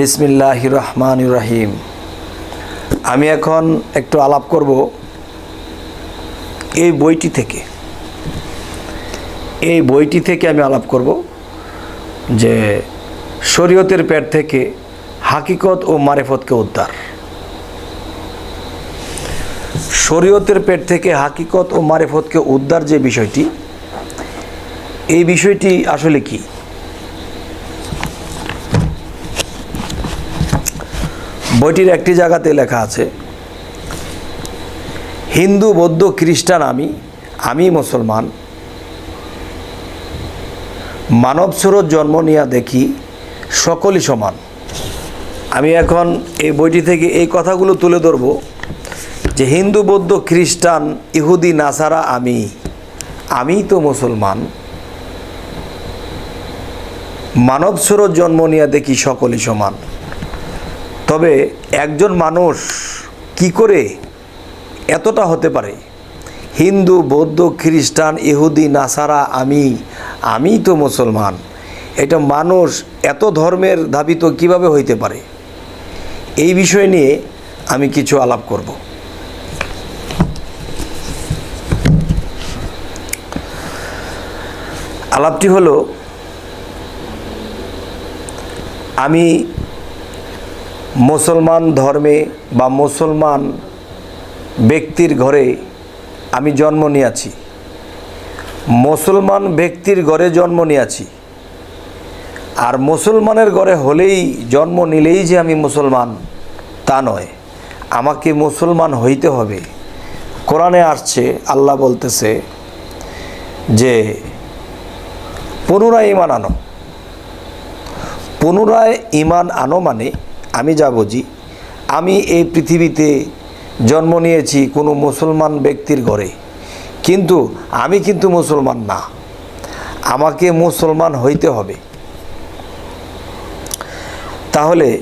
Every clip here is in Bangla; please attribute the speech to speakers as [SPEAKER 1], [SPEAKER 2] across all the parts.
[SPEAKER 1] বিসমিল্লাহ রহমান রহিম। আমি এখন একটু আলাপ করব এই বইটি থেকে। এই বইটি থেকে আমি আলাপ করব যে শরীয়তের পেট থেকে হাকিকত ও মারেফতকে উদ্ধার। শরীয়তের পেট থেকে হাকিকত ও মারেফতকে উদ্ধার যে বিষয়টি, এই বিষয়টি আসলে কি? বইটির একটি জায়গাতে লেখা আছে, হিন্দু, বৌদ্ধ, খ্রিস্টান আমি আমি মুসলমান। মানব স্রোত জন্ম নিয়ে দেখি সকলই সমান। আমি এখন এই বইটি থেকে এই কথাগুলো তুলে ধরব যে, হিন্দু, বৌদ্ধ, খ্রিস্টান, ইহুদি, নাসারা আমি আমি তো মুসলমান। মানব স্রোত জন্ম নিয়ে দেখি সকলই সমান। তবে একজন মানুষ কি করে এতটা হতে পারে? হিন্দু, বৌদ্ধ, খ্রিস্টান, ইহুদি, নাসারা, আমি আমি তো মুসলমান। এটা মানুষ এত ধর্মের ধাবিত কীভাবে হইতে পারে? এই বিষয় নিয়ে আমি কিছু আলাপ করব। আলাপটি হলো, আমি মুসলমান ধর্মে বা মুসলমান ব্যক্তির ঘরে আমি জন্ম নিয়েছি। মুসলমান ব্যক্তির ঘরে জন্ম নিয়েছি। আর মুসলমানের ঘরে হলেই জন্ম নিলেই যে আমি মুসলমান, তা নয়। আমাকে মুসলমান হইতে হবে। কোরআনে আসছে, আল্লাহ বলতেছে যে, পুনরায় ইমান আনো। পুনরায় ইমান আনো মানে আমি যা বুঝি, আমি এই পৃথিবীতে জন্ম নিয়েছি কোনো মুসলমান ব্যক্তির ঘরে। কিন্তু আমি কিন্তু মুসলমান না। আমাকে মুসলমান হইতে হবে। তাহলে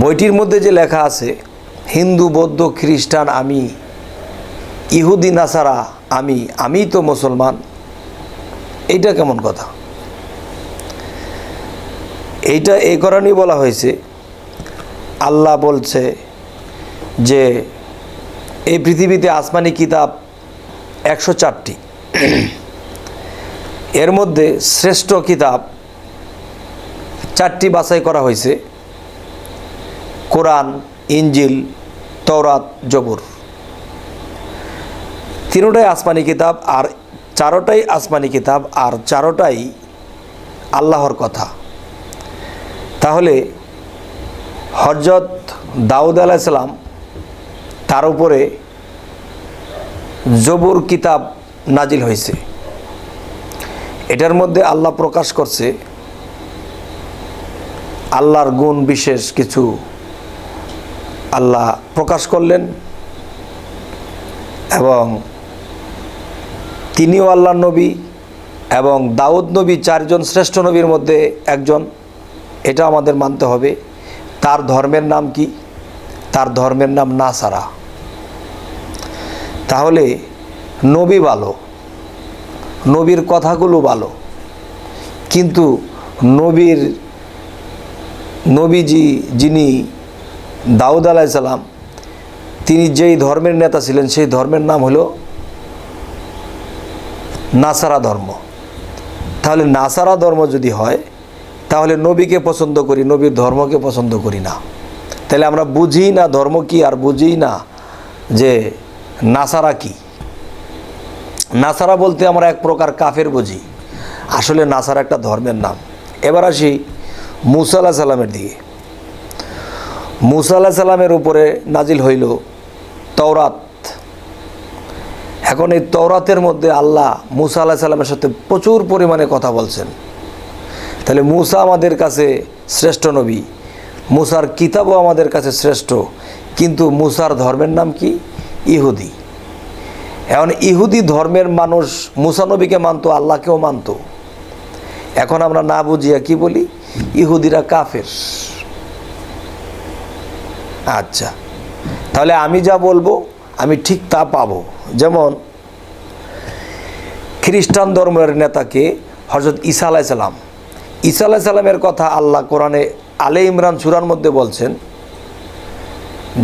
[SPEAKER 1] বইটির মধ্যে যে লেখা আছে, হিন্দু, বৌদ্ধ, খ্রিস্টান, আমি, ইহুদি, নাসারা, আমি আমি তো মুসলমান, এইটা কেমন কথা? এইটা এই কারণেই বলা হয়েছে। আল্লাহ বলছে যে এই পৃথিবীতে আসমানি কিতাব একশো চারটি। এর মধ্যে শ্রেষ্ঠ কিতাব চারটি বাছাই করা হয়েছে। কোরআন, ইঞ্জিল, তওরাত, জবুর। তিনোটাই আসমানি কিতাব আর চারোটাই আসমানি কিতাব আর চারোটাই আল্লাহর কথা। তাহলে হজরত দাউদ আলাইসালাম তার উপরে জবুর কিতাব নাজিল হয়েছে। এটার মধ্যে আল্লাহ প্রকাশ করছে, আল্লাহর গুণ বিশেষ কিছু আল্লাহ প্রকাশ করলেন এবং তিনিও আল্লাহ নবী এবং দাউদ নবী চারজন শ্রেষ্ঠ নবীর মধ্যে একজন। এটা আমাদের মানতে হবে। তার ধর্মের নাম কি? তার ধর্মের নাম নাসারা। তাহলে নবী ভালো, নবীর কথাগুলো ভালো, কিন্তু নবীর, নবীজি যিনি দাউদ আলাইসাল্লাম তিনি যেই ধর্মের নেতা ছিলেন, সেই ধর্মের নাম হলো নাসারা ধর্ম। তাহলে নাসারা ধর্ম যদি হয় তাহলে নবীকে পছন্দ করি, নবীর ধর্মকে পছন্দ করি না। তাহলে আমরা বুঝি না ধর্ম কি আর বুঝি না যে নাসারা কি? নাসারা বলতে আমরা এক প্রকার কাফের বুঝি। আসলে নাসারা একটা ধর্মের নাম। এবার আসি মুসা আল্লাহ সাল্লামের দিকে। মুসা আল্লাহ সাল্লামের উপরে নাজিল হইল তওরাত। এখন এই তওরাতের মধ্যে আল্লাহ মুসা আল্লাহ সাল্লামের সাথে প্রচুর পরিমাণে কথা বলছেন। তাহলে মুসা আমাদের কাছে শ্রেষ্ঠ নবী। মুসার কিতাবও আমাদের কাছে শ্রেষ্ঠ। কিন্তু মুসার ধর্মের নাম কি? ইহুদি। এখন ইহুদি ধর্মের মানুষ মুসা নবীকে মানতো, আল্লাহকেও মানতো। এখন আমরা না বুঝিয়া কি বলি? ইহুদিরা কাফের। আচ্ছা তাহলে আমি যা বলব, আমি ঠিক তা পাবো। যেমন, খ্রিস্টান ধর্মের নেতাকে হজরত ঈসা আলাইসাল্লাম ঈসা আলাহ সাল্লামের কথা আল্লাহ কোরআনে আলে ইমরান সুরার মধ্যে বলছেন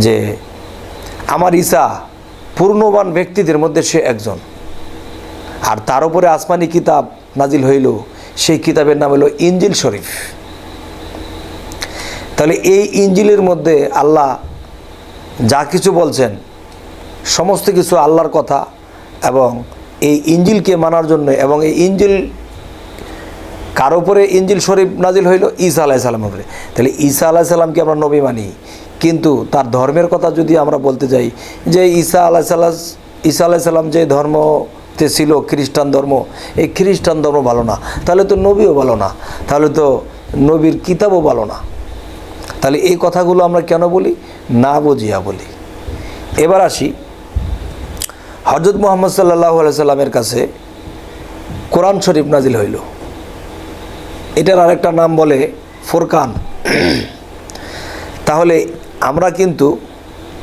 [SPEAKER 1] যে আমার ঈসা পূর্ণবান ব্যক্তিদের মধ্যে সে একজন। আর তার উপরে আসমানি কিতাব নাজিল হইল, সেই কিতাবের নাম হলো ইঞ্জিল শরীফ। তাহলে এই ইঞ্জিলের মধ্যে আল্লাহ যা কিছু বলছেন, সমস্ত কিছু আল্লাহর কথা এবং এই ইঞ্জিলকে মানার জন্য এবং এই ইঞ্জিল কার উপরে ইঞ্জিল শরীফ নাজিল হইল? ঈসা আলাহ সাল্লামের উপরে। তাহলে ঈসা আলাহ সাল্লামকে আমরা নবী মানি। কিন্তু তার ধর্মের কথা যদি আমরা বলতে যাই, যে ঈসা আলাহ সাল্লাহ ঈসা আলাহ সাল্লাম যে ধর্মতে ছিল, খ্রিস্টান ধর্ম, এই খ্রিস্টান ধর্ম ভালো না। তাহলে তো নবীও ভালো না। তাহলে তো নবীর কিতাবও ভালো না। তাহলে এই কথাগুলো আমরা কেন বলি? না বুঝিয়া বলি। এবার আসি। হজরত মোহাম্মদ সাল্লাহ সাল্লামের কাছে কোরআন শরীফ নাজিল হইল। এটার আরেকটা নাম বলে ফোরকান। তাহলে আমরা কিন্তু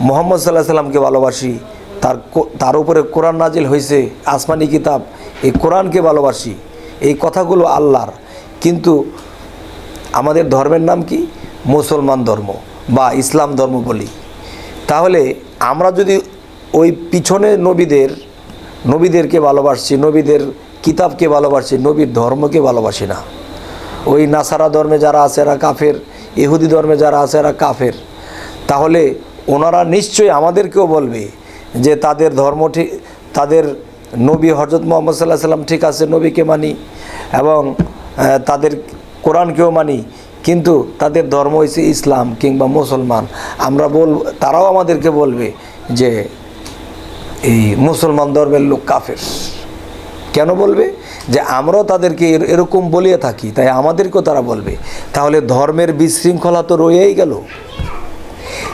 [SPEAKER 1] মোহাম্মদ সাল্লাহ সাল্লামকে ভালোবাসি, তার তার উপরে কোরআন নাজিল হয়েছে আসমানি কিতাব, এই কোরআনকে ভালোবাসি, এই কথাগুলো আল্লাহর। কিন্তু আমাদের ধর্মের নাম কি? মুসলমান ধর্ম বা ইসলাম ধর্ম বলি। তাহলে আমরা যদি ওই পিছনে নবীদের, নবীদেরকে ভালোবাসছি, নবীদের কিতাবকে ভালোবাসছি নবীর ধর্মকে ভালোবাসি না। ওই নাসারা ধর্মে যারা আছে, এরা কাফের। ইহুদি ধর্মে যারা আছে, এরা কাফের। তাহলে ওনারা নিশ্চয়ই আমাদেরকেও বলবে যে তাদের ধর্ম ঠিক, তাদের নবী হজরত মোহাম্মদ সাল্লাহ সাল্লাম ঠিক আছে, নবীকে মানি এবং তাদের কোরআনকেও মানি, কিন্তু তাদের ধর্ম হয়েছে ইসলাম কিংবা মুসলমান। আমরা বল, তারাও আমাদেরকে বলবে যে এই মুসলমান ধর্মের লোক কাফের। কেন বলবে? যে আমরাও তাদেরকে এর- এরকম বলিয়ে থাকি, তাই আমাদেরকেও তারা বলবে। তাহলে ধর্মের বিশৃঙ্খলা তো রয়েই গেল।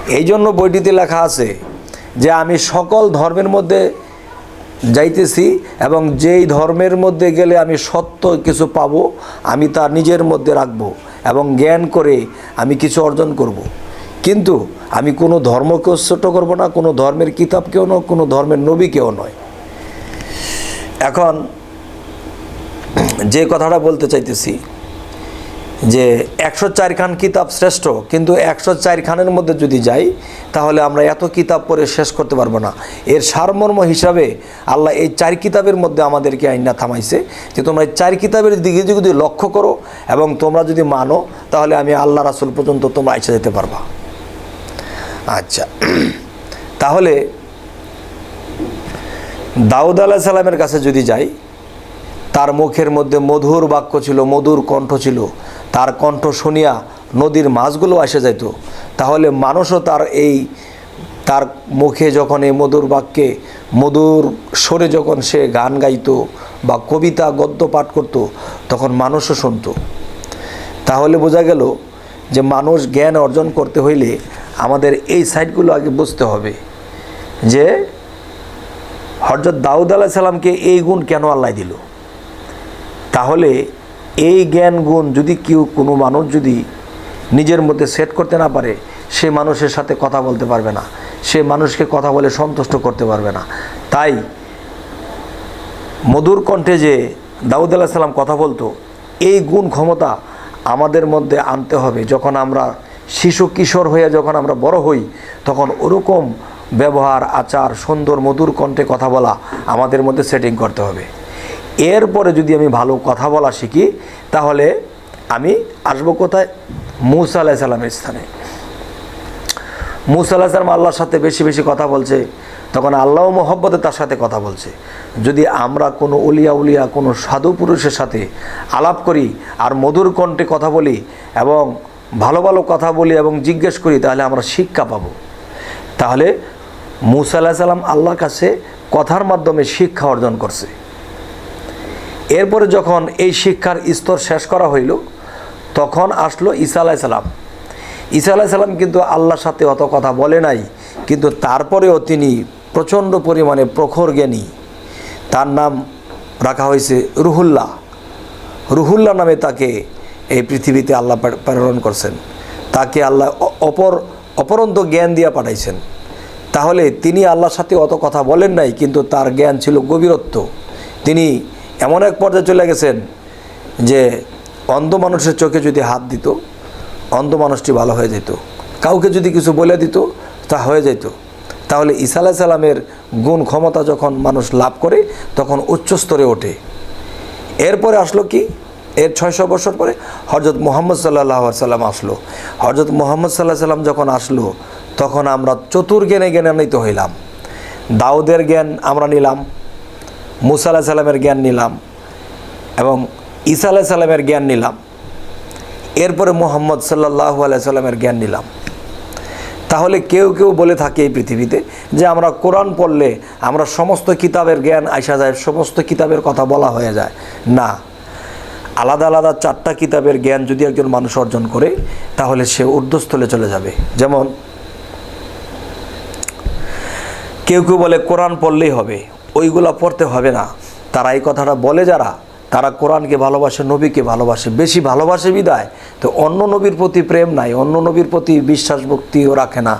[SPEAKER 1] এই জন্য বইটিতে লেখা আছে যে আমি সকল ধর্মের মধ্যে যাইতেছি এবং যেই ধর্মের মধ্যে গেলে আমি সত্য কিছু পাবো, আমি তা নিজের মধ্যে রাখব এবং জ্ঞান করে আমি কিছু অর্জন করব। কিন্তু আমি কোনো ধর্মকেও ছোট করব না, কোনো ধর্মের কিতাবকেও নয়, কোনো ধর্মের নবীকেও নয়। এখন যে কথাটা বলতে চাইতেছি, যে একশো চার খান কিতাব শ্রেষ্ঠ, কিন্তু একশো চার খানের মধ্যে যদি যাই, তাহলে আমরা এত কিতাব পড়ে শেষ করতে পারব না। এর সারমর্ম হিসাবে আল্লাহ এই চার কিতাবের মধ্যে আমাদেরকে আইনা থামাইছে যে তোমরা এই চার কিতাবের দিকে যদি লক্ষ্য করো এবং তোমরা যদি মানো, তাহলে আমি আল্লাহ রাসুল পর্যন্ত তোমরা এসে যেতে পারবা। আচ্ছা তাহলে দাউদ আলাহ সালামের কাছে যদি যাই তার মুখের মধ্যে মধুর বাক্য ছিল, মধুর কণ্ঠ ছিল। তার কণ্ঠ শুনিয়া নদীর মাছগুলো এসে যেত তাহলে মানুষও তার এই, তার মুখে যখন এই মধুর বাক্যে, মধুর স্বরে যখন সে গান গাইত বা কবিতা গদ্য পাঠ করত, তখন মানুষও শুনতো। তাহলে বোঝা গেল যে মানুষ জ্ঞান অর্জন করতে হইলে আমাদের এই সাইডগুলো আগে বুঝতে হবে যে হজরত দাউদ আলাহ সাল্লামকে এই গুণ কেন আল্লাহ দিল? তাহলে এই জ্ঞান গুণ যদি কেউ, কোনো মানুষ যদি নিজের মধ্যে সেট করতে না পারে, সে মানুষের সাথে কথা বলতে পারবে না। সে মানুষকে কথা বলে সন্তুষ্ট করতে পারবে না। তাই মধুর কণ্ঠে যে দাউদ আলাহ সাল্লাম কথা বলতো, এই গুণ ক্ষমতা আমাদের মধ্যে আনতে হবে। যখন আমরা শিশু কিশোর হয়ে যখন আমরা বড় হই, তখন ওরকম ব্যবহার, আচার, সুন্দর, মধুর কণ্ঠে কথা বলা আমাদের মধ্যে সেটিং করতে হবে। এরপরে যদি আমি ভালো কথা বলা শিখি, তাহলে আমি আসব কোথায়? মুসা আলাহ সাল্লামের স্থানে। মুসা আল্লাহ সাল্লাম আল্লাহর সাথে বেশি বেশি কথা বলছে, তখন আল্লাহ মোহব্বতে তার সাথে কথা বলছে। যদি আমরা কোনো উলিয়া উলিয়া, কোনো সাধু পুরুষের সাথে আলাপ করি আর মধুর কণ্ঠে কথা বলি এবং ভালো ভালো কথা বলি এবং জিজ্ঞেস করি, তাহলে আমরা শিক্ষা পাব। তাহলে মুসা আল্লাহ সাল্লাম আল্লাহর কাছে কথার মাধ্যমে শিক্ষা অর্জন করছে। এরপরে যখন এই শিক্ষার স্তর শেষ করা হইল, তখন আসলো ঈসা আলাহ সাল্লাম ঈসা আলাহ সাল্লাম কিন্তু আল্লাহর সাথে অত কথা বলে নাই, কিন্তু তারপরেও তিনি প্রচণ্ড পরিমাণে প্রখর জ্ঞানী। তার নাম রাখা হয়েছে রুহুল্লাহ। রুহুল্লাহ নামে তাকে এই পৃথিবীতে আল্লাহ প্রেরণ করছেন। তাকে আল্লাহ অপর অপরন্ত জ্ঞান দিয়া পাঠাইছেন। তাহলে তিনি আল্লাহর সাথে অত কথা বলেন নাই, কিন্তু তার জ্ঞান ছিল গভীরত্ব। তিনি এমন এক পর্যায়ে চলে গেছেন যে অন্ধ মানুষের চোখে যদি হাত দিত, অন্ধ মানুষটি ভালো হয়ে যেত। কাউকে যদি কিছু বলে দিত, তা হয়ে যেত। তাহলে ঈসা আলাহ সাল্লামের গুণ ক্ষমতা যখন মানুষ লাভ করে, তখন উচ্চ স্তরে ওঠে। এরপরে আসলো কি? এর ছয়শো বছর পরে হজরত মোহাম্মদ সাল্লাহ সাল্লাম আসলো। হজরত মোহাম্মদ সাল্লাহ সাল্লাম যখন আসলো, তখন আমরা চতুর্জ্ঞানে জ্ঞানান্বিত হইলাম। দাউদের জ্ঞান আমরা নিলাম। মুসা আলাহ সাল্লামের জ্ঞান নিলাম এবং ঈসা আলাহ সাল্লামের জ্ঞান নিলাম। এরপরে মোহাম্মদ সাল্লাহ আলাই সাল্লামের জ্ঞান নিলাম। তাহলে কেউ কেউ বলে থাকে এই পৃথিবীতে যে আমরা কোরআন পড়লে আমরা সমস্ত কিতাবের জ্ঞান আইসা যায়, সমস্ত কিতাবের কথা বলা হয়ে যায়। না। আলাদা আলাদা চারটা কিতাবের জ্ঞান যদি একজন মানুষ অর্জন করে, তাহলে সে ঊর্ধ্বস্থলে চলে যাবে। যেমন কেউ কেউ বলে কোরআন পড়লেই হবে। ওইগুলা পড়তে হবে না। তারা এই কথাটা বলে যারা, তারা কোরআনকে ভালোবাসে, নবীকে ভালোবাসে, বেশি ভালোবাসে বিদায়। তো অন্য নবীর প্রতি প্রেম নাই, অন্য নবীর প্রতি বিশ্বাস ভক্তিও রাখে না,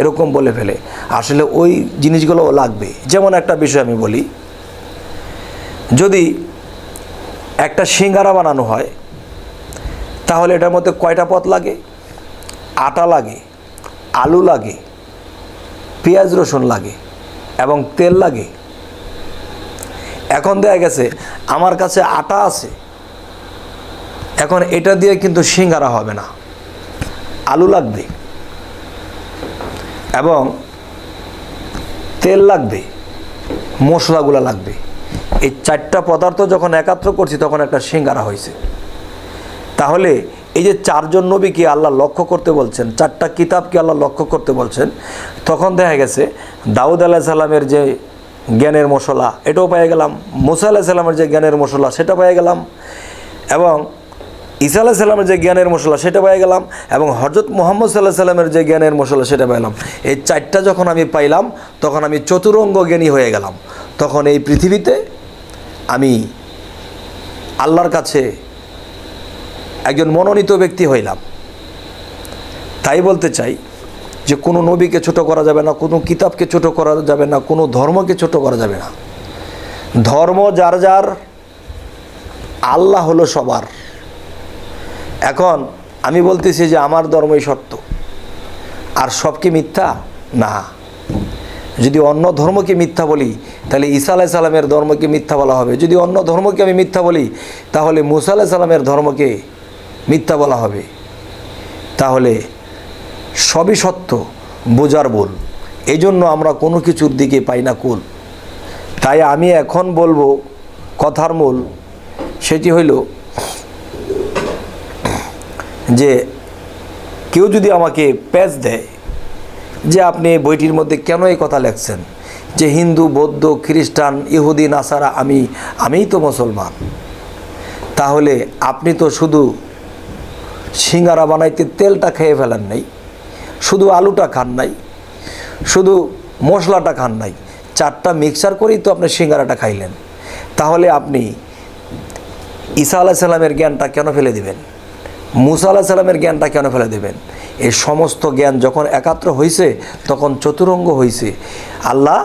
[SPEAKER 1] এরকম বলে ফেলে। আসলে ওই জিনিসগুলোও লাগবে। যেমন একটা বিষয় আমি বলি, যদি একটা সিঙ্গারা বানানো হয়, তাহলে এটার মধ্যে কয়টা পথ লাগে? আটা লাগে, আলু লাগে, পেঁয়াজ রসুন লাগে, এবং তেল লাগে। এখন দেখা গেছে, আমার কাছে আটা আছে। এখন এটা দিয়ে কিন্তু সিঙ্গারা হবে না। আলু লাগবে। এবং তেল লাগবে। মশলাগুলো লাগবে। এই চারটা পদার্থ যখন একাত্র করছি, তখন একটা সিঙ্গারা হয়েছে। তাহলে এই যে চারজন নবীকে আল্লাহ লক্ষ্য করতে বলছেন, চারটা কিতাবকে আল্লাহ লক্ষ্য করতে বলছেন, তখন দেখা গেছে, দাউদ আলাহ সাল্লামের যে জ্ঞানের মশলা, এটাও পেয়ে গেলাম। মুসা আলাহ সাল্লামের যে জ্ঞানের মশলা, সেটা পেয়ে গেলাম। এবং ঈসা আলাহ সাল্লামের যে জ্ঞানের মশলা, সেটা পেয়ে গেলাম। এবং হজরত মোহাম্মদ সাল্লাহ সাল্লামের যে জ্ঞানের মশলা, সেটা পেলাম এই চারটা যখন আমি পাইলাম, তখন আমি চতুরঙ্গ জ্ঞানী হয়ে গেলাম। তখন এই পৃথিবীতে আমি আল্লাহর কাছে একজন মনোনীত ব্যক্তি হইলাম। তাই বলতে চাই যে কোনো নবীকে ছোট করা যাবে না, কোনো কিতাবকে ছোট করা যাবে না, কোনো ধর্মকে ছোট করা যাবে না। ধর্ম যার যার, আল্লাহ হলো সবার। এখন আমি বলতেছি যে আমার ধর্মই সত্য। আর সব কি মিথ্যা? না। যদি অন্য ধর্মকে মিথ্যা বলি, তাহলে ঈসা আলাহ সাল্লামের ধর্মকে মিথ্যা বলা হবে। যদি অন্য ধর্মকে আমি মিথ্যা বলি, তাহলে মুসা আলাহ সাল্লামের ধর্মকে মিথ্যা বলা হবে। তাহলে সবই সত্য, বোঝার বল এই জন্য আমরা কোনো কিছুর দিকে পাই না কুল। তাই আমি এখন বলব, কথার মূল সেটি হইল যে, কেউ যদি আমাকে প্যাচ দেয় যে আপনি বইটির মধ্যে কেন এই কথা লেখছেন? যে হিন্দু, বৌদ্ধ, খ্রিস্টান, ইহুদি, নাসারা, আমি, আমিই তো মুসলমান। তাহলে আপনি তো শুধু সিঙ্গারা বানাইতে তেলটা খেয়ে ফেলেন নাই। শুধু আলুটা খান নাই, শুধু মশলাটা খান নাই, চারটা মিক্সার করেই তো আপনি সিঙ্গারাটা খাইলেন। তাহলে আপনি ঈসা আলাহ সাল্লামের জ্ঞানটা কেন ফেলে দিবেন? মুসা আলাহ সাল্লামের জ্ঞানটা কেন ফেলে দেবেন? এই সমস্ত জ্ঞান যখন একাত্র হয়েছে তখন চতুরঙ্গ হয়েছে আল্লাহ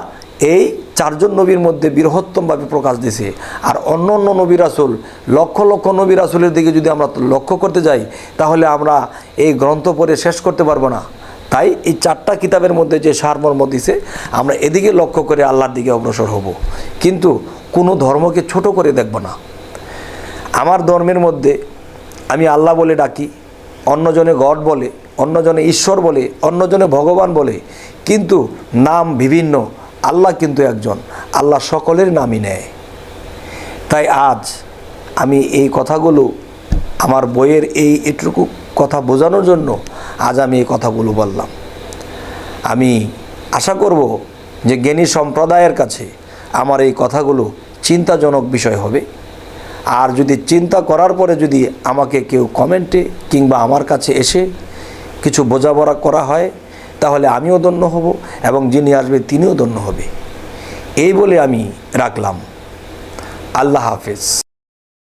[SPEAKER 1] এই চারজন নবীর মধ্যে বৃহত্তমভাবে প্রকাশ দিছে। আর অন্য অন্য নবী রাসুল, লক্ষ লক্ষ নবী রাসুলের দিকে যদি আমরা লক্ষ্য করতে যাই, তাহলে আমরা এই গ্রন্থ পড়ে শেষ করতে পারব না। তাই এই চারটা কিতাবের মধ্যে যে সারমর্ম দিছে, আমরা এদিকে লক্ষ্য করে আল্লাহর দিকে অগ্রসর হব। কিন্তু কোনো ধর্মকে ছোট করে দেখব না। আমার ধর্মের মধ্যে আমি আল্লাহ বলে ডাকি, অন্যজনে গড বলে, অন্যজনে ঈশ্বর বলে, অন্যজনে ভগবান বলে, কিন্তু নাম বিভিন্ন, আল্লাহ কিন্তু একজন, আল্লাহ সকলের নামই নেয়। তাই আজ আমি এই কথাগুলো আমার বইয়ের এই এটুকু কথা বোঝানোর জন্য আজ আমি এই কথাগুলো বললাম। আমি আশা করব যে জ্ঞানী সম্প্রদায়ের কাছে আমার এই কথাগুলো চিন্তাজনক বিষয় হবে। আর যদি চিন্তা করার পরে যদি আমাকে কেউ কমেন্টে কিংবা আমার কাছে এসে কিছু বোঝাপড়া করা হয়, তাহলে আমিও ধন্য হব এবং যিনি আসবে তিনিও ধন্য হবে। এই বলে আমি রাখলাম। আল্লাহ হাফেজ।